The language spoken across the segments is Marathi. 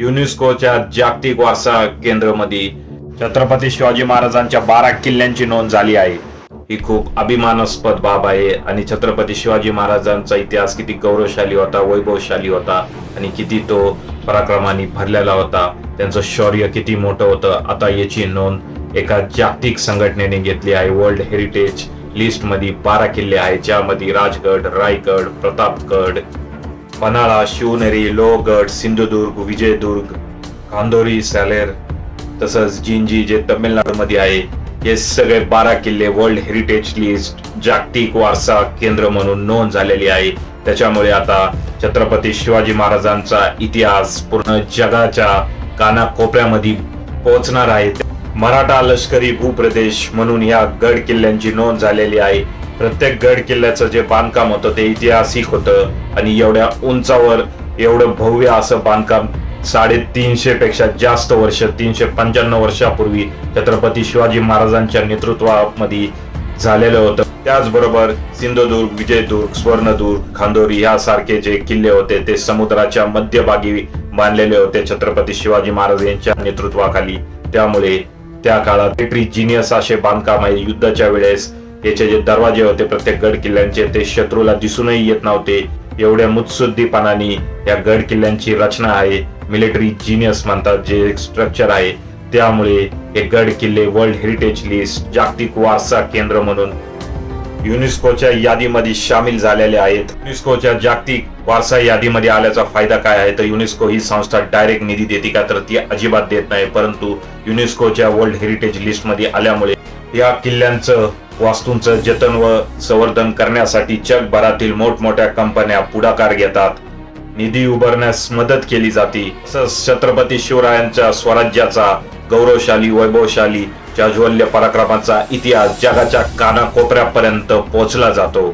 युनेस्कोच्या जागतिक वारसा केंद्रामध्ये छत्रपती शिवाजी महाराजांच्या बारा किल्ल्यांची नोंद झाली आहे. ही खूप अभिमानास्पद बाब आहे आणि छत्रपती शिवाजी महाराजांचा इतिहास किती गौरवशाली होता वैभवशाली होता आणि किती तो पराक्रमाने भरलेला होता. त्यांचं शौर्य किती मोठं होतं आता याची नोंद एका जागतिक संघटनेने घेतली आहे. वर्ल्ड हेरिटेज लिस्टमध्ये बारा किल्ले आहेत ज्यामध्ये राजगड रायगड प्रतापगड पन्हाळा शिवनेरी लोहगड सिंधुदुर्ग विजयदुर्ग कांदोरी सॅलेर तसंच जिंजी जे तमिळनाडूमध्ये आहे हे सगळे बारा किल्ले वर्ल्ड हेरिटेज लिस्ट जागतिक वारसा केंद्र म्हणून नोंद झालेली आहे. त्याच्यामुळे आता छत्रपती शिवाजी महाराजांचा इतिहास पूर्ण जगाच्या कानाकोपऱ्यामध्ये पोहोचणार आहे. मराठा लष्करी भूप्रदेश म्हणून या गड किल्ल्यांची नोंद झालेली आहे. प्रत्येक गड किल्ल्याचं जे बांधकाम होतं ते ऐतिहासिक होतं आणि एवढ्या उंचावर एवढं भव्य असं बांधकाम साडेतीनशे पेक्षा जास्त वर्ष तीनशे पंच्याण्णव वर्षापूर्वी छत्रपती शिवाजी महाराजांच्या नेतृत्वामध्ये झालेलं होतं. त्याचबरोबर सिंधुदुर्ग विजयदुर्ग स्वर्णदुर्ग खांदोरी यासारखे जे किल्ले होते ते समुद्राच्या मध्यभागी बांधलेले होते छत्रपती शिवाजी महाराज यांच्या नेतृत्वाखाली. त्यामुळे त्या काळात जिनियस असे बांधकाम आहे. युद्धाच्या वेळेस याचे जे दरवाजे होते प्रत्येक गड किल्ल्यांचे ते शत्रूला दिसूनही येत नव्हते. एवढ्या मुत्सुद्धीपणाने या गड किल्ल्यांची रचना आहे. मिलिटरी जिनियस म्हणतात जे स्ट्रक्चर आहे. त्यामुळे हे गड किल्ले वर्ल्ड हेरिटेज लिस्ट जागतिक वारसा केंद्र म्हणून युनेस्कोच्या यादीमध्ये सामील झालेले आहेत. युनेस्कोच्या जागतिक वारसा यादीमध्ये आल्याचा फायदा काय आहे? तर युनेस्को ही संस्था डायरेक्ट निधी देते का? तर ती अजिबात देत नाही. परंतु युनेस्कोच्या वर्ल्ड हेरिटेज लिस्टमध्ये आल्यामुळे या किल्ल्यांचं वास्तूंचं जतन व संवर्धन करण्यासाठी जगभरातील मोठमोठ्या कंपन्या पुढाकार घेतात. निधी उभारण्यास मदत केली जाते. तसंच छत्रपती शिवरायांच्या स्वराज्याचा गौरवशाली वैभवशाली जाज्वल्य पराक्रमाचा इतिहास जगाच्या कानाकोपऱ्यापर्यंत पोहोचला जातो.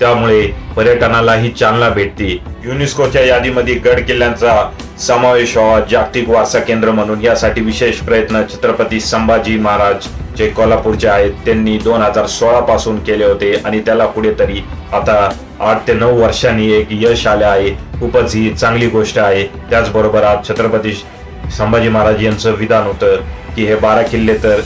त्यामुळे पर्यटनालाही चालना भेटते. युनेस्कोच्या यादीमध्ये गड किल्ल्यांचा समावेश व्हावा जागतिक वारसा केंद्र म्हणून यासाठी विशेष प्रयत्न छत्रपती संभाजी महाराज जे कोल्हापूरचे आहेत त्यांनी दोन हजार सोळा पासून केले होते आणि त्याला कुठेतरी आता आठ ते नऊ वर्षांनी एक यश आले आहे. खूपच ही चांगली गोष्ट आहे. त्याचबरोबर आज छत्रपती संभाजी महाराज यांचं विधान होतं की हे बारा किल्ले तर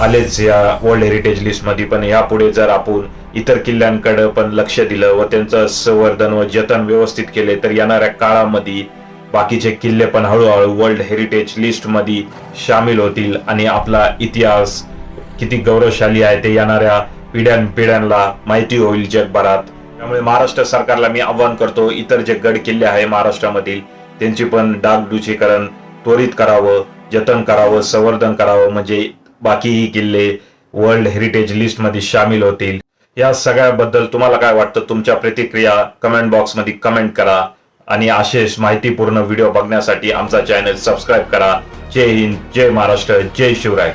आलेच या वर्ल्ड हेरिटेज लिस्टमध्ये पण यापुढे जर आपण इतर किल्ल्यांकडे पण लक्ष दिलं व त्यांचं संवर्धन व जतन व्यवस्थित केले तर येणाऱ्या काळामध्ये बाकीचे किल्ले पण हळूहळू वर्ल्ड हेरिटेज लिस्टमध्ये सामील होतील आणि आपला इतिहास किती गौरवशाली आहे ते येणाऱ्या पिढ्यान पिढ्यांना माहिती होईल जगभरात. त्यामुळे महाराष्ट्र सरकारला मी आव्हान करतो इतर जे गड किल्ले आहे महाराष्ट्रामधील त्यांची पण डागडुचीकरण त्वरित करावं जतन करावं संवर्धन करावं म्हणजे बाकीही किल्ले वर्ल्ड हेरिटेज लिस्टमध्ये सामील होतील. या सगळ्याबद्दल तुम्हाला काय वाटतं? तुमच्या प्रतिक्रिया कमेंट बॉक्समध्ये कमेंट करा आणि असेच माहितीपूर्ण व्हिडिओ बघण्यासाठी आमचा चॅनल सबस्क्राईब करा. जय हिंद जय महाराष्ट्र जय शिवराय.